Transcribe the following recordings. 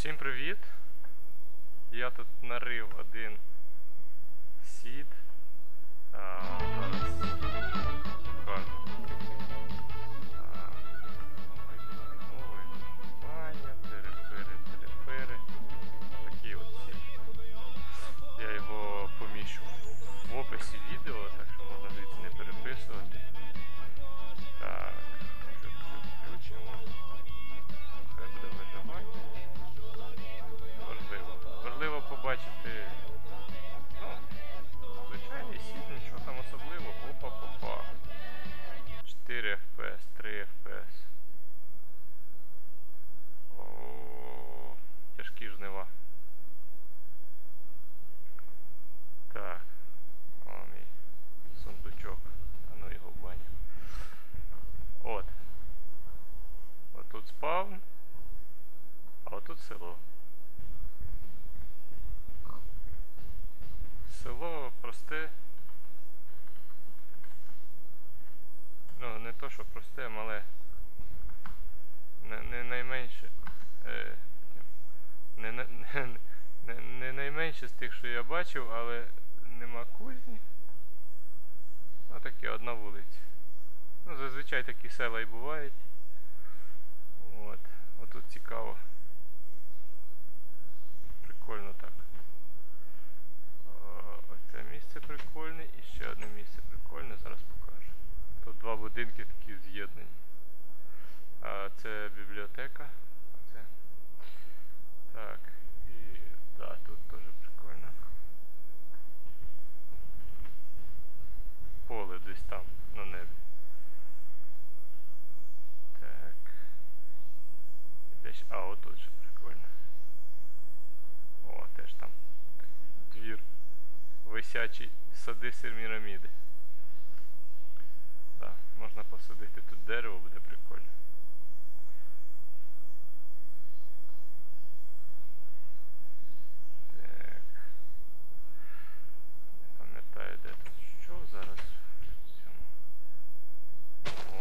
Всім привіт! Я тут нарив один сід. А, зараз терепири. Такий от сід. Я його поміщу в описі відео, просте. Ну, не то, що просте, мале. Не, не найменше. Е, не, не, не, не, найменше з тих, що я бачив, але нема кузні. Ну таке одна вулиця. Ну, зазвичай такі села і бувають. От. Отут цікаво. Прикольно так. О, Оце місце прикольне і ще одне місце прикольне, зараз покажу. Тут два будинки такі з'єднані. Це бібліотека. Оце. Так, і да, тут теж прикольно. Поле десь там, на небі. Так. Десь, а, отут ще прикольно. О, теж там такий двір. Висячі сади Семіраміди. Так, можна посадити тут дерево, буде прикольно. Так. Не пам'ятаю, де тут що зараз в цьому.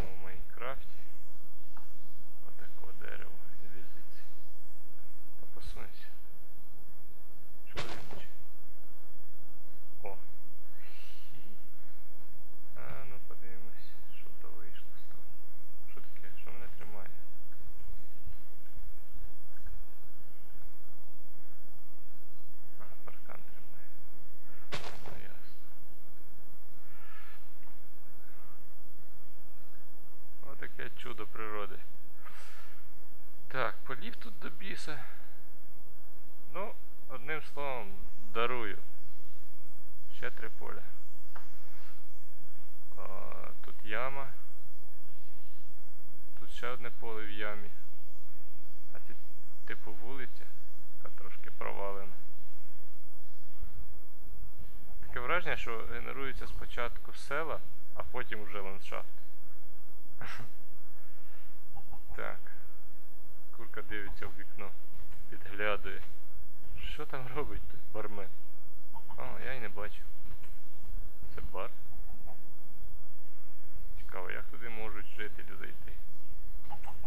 У Майнкрафті. Отакого дерева. Іди звідси. Та посунься. Чоловіче. О. А, ну подивимось, що то вийшло з того. Що таке? Що мене тримає? А, паркан тримає. Ну ясно. Отаке чудо природи. Так, полів тут до біса. Ну, одним словом, дарую. Ще три поля. А, тут яма. Тут ще одне поле в ямі. А тут типу вулиця, яка трошки провалена. Таке враження, що генерується спочатку села, а потім вже ландшафт. Так. Курка дивиться в вікно, підглядує. Що там робить тут бармен? О, я й не бачу. Це бар. Цікаво, як туди можуть жителі зайти?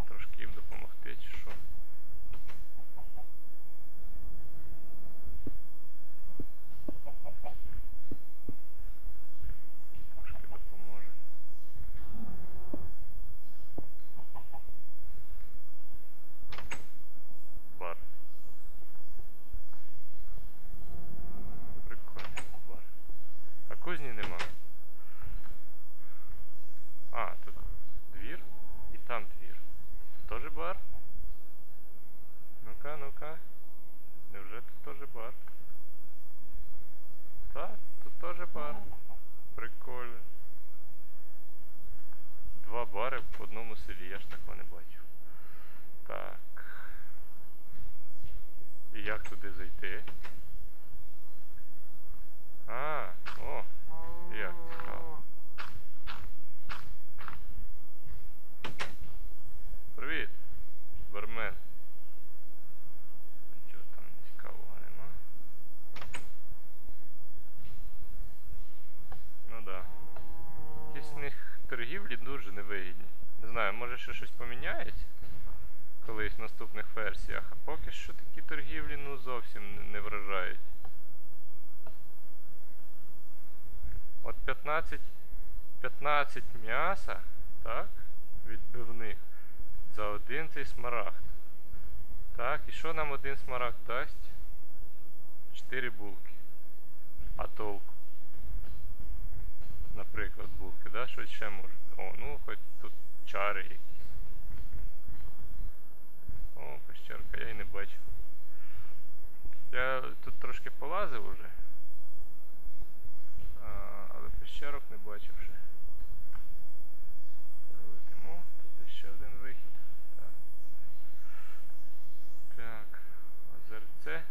Трошки їм допомогти чи що? Трошки допоможе. Бар. Прикольний бар. А кузні нема. А, тут двір і там двір. Тут теж бар? Ну-ка, ну-ка. Невже тут теж бар? Так, тут теж бар. Прикольно. Два бари в одному селі, я ж такого не бачив. Так. І як туди зайти? А, о, як цікаво. Привіт, бармен. Нічого там цікавого нема. Ну да. Якісь в них торгівлі дуже невигідні. Не знаю, може ще щось поміняється? колись в наступних версіях. А поки що такі торгівлі ну зовсім не вражають. От 15, 15 м'яса, так, відбивних за один цей смарагд. Так, і що нам один смарагд дасть? 4 булки. А толку? Наприклад, булки, да? Що ще може? О, ну хоч тут чари якісь. О, пещерка, я і не бачив. Я тут трошки полазив уже. А, але пещерок не бачив ще. Летимо. Тут ще один вихід. Так. Так. Озерце.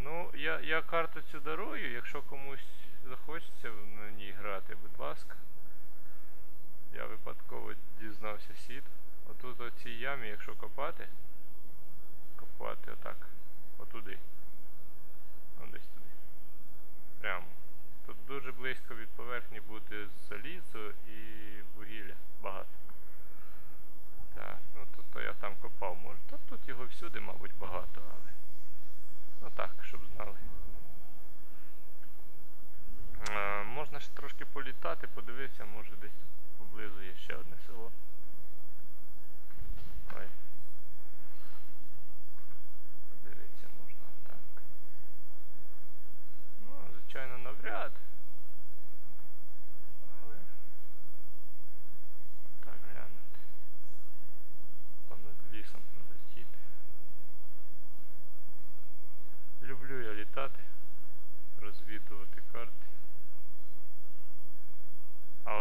Ну, я, я карту цю дарую, якщо комусь захочеться на ній грати, будь ласка. Я випадково дізнався сід. Отут у ямі, якщо копати, копати отак, отуди. Ну, десь туди. Прямо. Тут дуже близько від поверхні буде залізо і вугілля. Багато. Так, ну тут то я там копав, може. Тут його всюди, мабуть, багато, але. Ну так, щоб знали. Е, можна ж трошки політати, подивитися, може десь поблизу є ще одне село. Ой.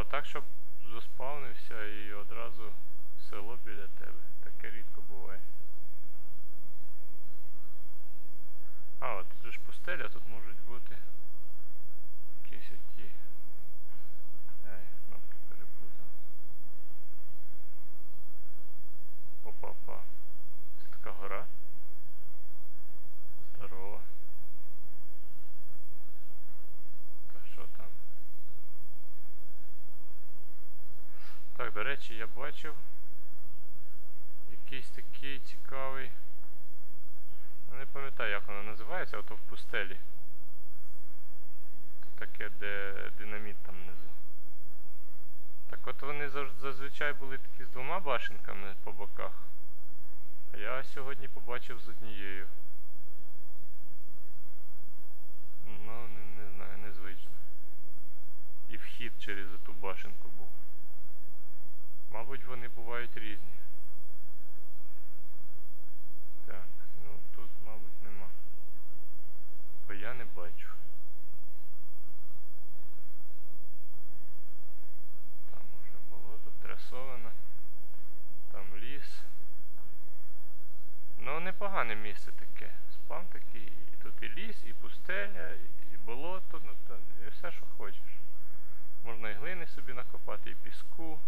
А отак, щоб заспавнився і одразу село біля тебе. Таке рідко буває. А, от тут ж пустеля, тут можуть бути якісь ті. Ай, кнопки переплутав. Опа-па. Це така гора. Здорова. Та що там? Так, до речі, я бачив якийсь такий цікавий. Не пам'ятаю, як воно називається, ото в пустелі. Тут таке, де динаміт там внизу. Так от вони зазвичай були такі з двома башенками по боках. А я сьогодні побачив з однією. Ну, не, не знаю, незвично. І вхід через ту башенку був. Мабуть, вони бувають різні. Так, ну тут, мабуть, нема. Бо я не бачу. Там уже болото, трясовина. Там ліс. Ну, непогане місце таке. Спам такий. І тут і ліс, і пустеля, і- болото, ну, і все, що хочеш. Можна і глини собі накопати, і піску.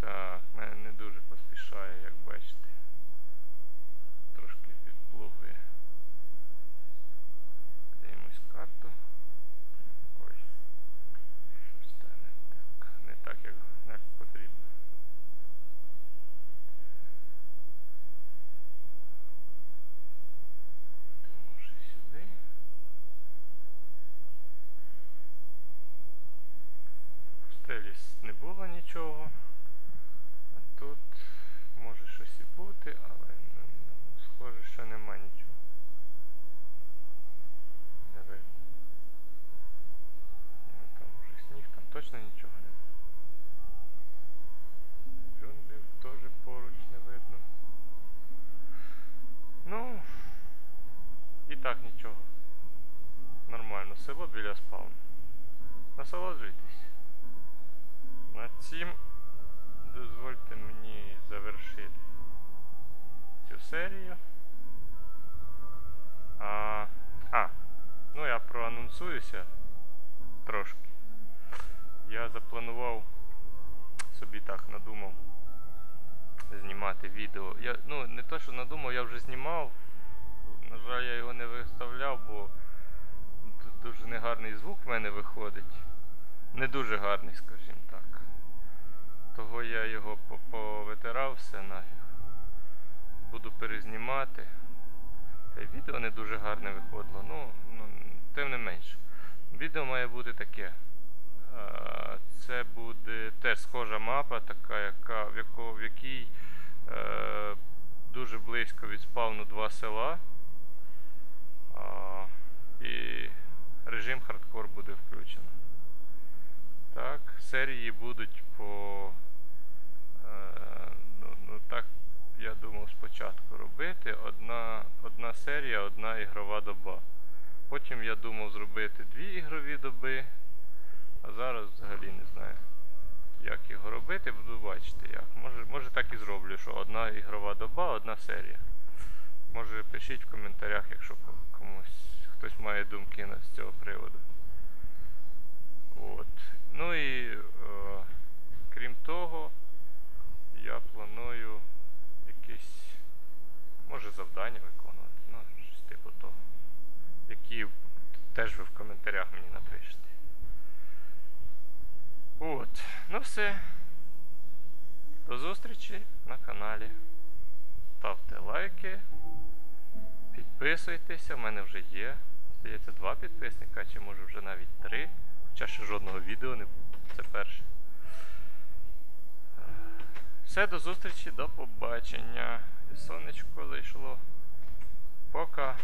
Так, мене не дуже поспішає, як бачите. Трошки підплугує. Дивимось карту. Ой. Щось та не так. Не так, як, як потрібно. Може сюди. В стелі с- не було нічого. А тут може щось але схоже, що нема нічого. Не видно. Там вже сніг, там точно нічого не видно. Джунглів теж поруч не видно. Ну, і так нічого. Нормально, село біля спауну. Насолоджуйтесь. На цім дозвольте мені завершити цю серію. А, а, ну я проанонсуюся трошки. Я запланував собі так надумав знімати відео. Я, ну, не то, що надумав, я вже знімав. На жаль, я його не виставляв, бо дуже негарний звук в мене виходить. не дуже гарний, скажімо так. Того я його повитирав все нафіг. Буду перезнімати. Та й відео не дуже гарне виходило. Ну, ну тим не менше. Відео має бути таке. Це буде теж схожа мапа, така, яка, в, яко, в якій е, дуже близько від спавну два села. І режим хардкор буде включено. Так, серії будуть по. Е, ну, ну так спочатку робити. Одна, одна серія, одна ігрова доба. Потім я думав зробити дві ігрові доби. А зараз взагалі не знаю, як його робити, буду бачити як. Може, може так і зроблю, що одна ігрова доба, одна серія. Може пишіть в коментарях, якщо комусь хтось має думки з цього приводу. От. Ну і е, крім того, я планую якісь, може, завдання виконувати, ну, щось типу того. Які теж ви в коментарях мені напишете. От. Ну все. До зустрічі на каналі. Ставте лайки. Підписуйтеся, в мене вже є. Здається, два підписника, чи може вже навіть три. Хоча ще жодного відео не було. Це перше. Все, до зустрічі, до побачення. Сонечко зайшло. Пока.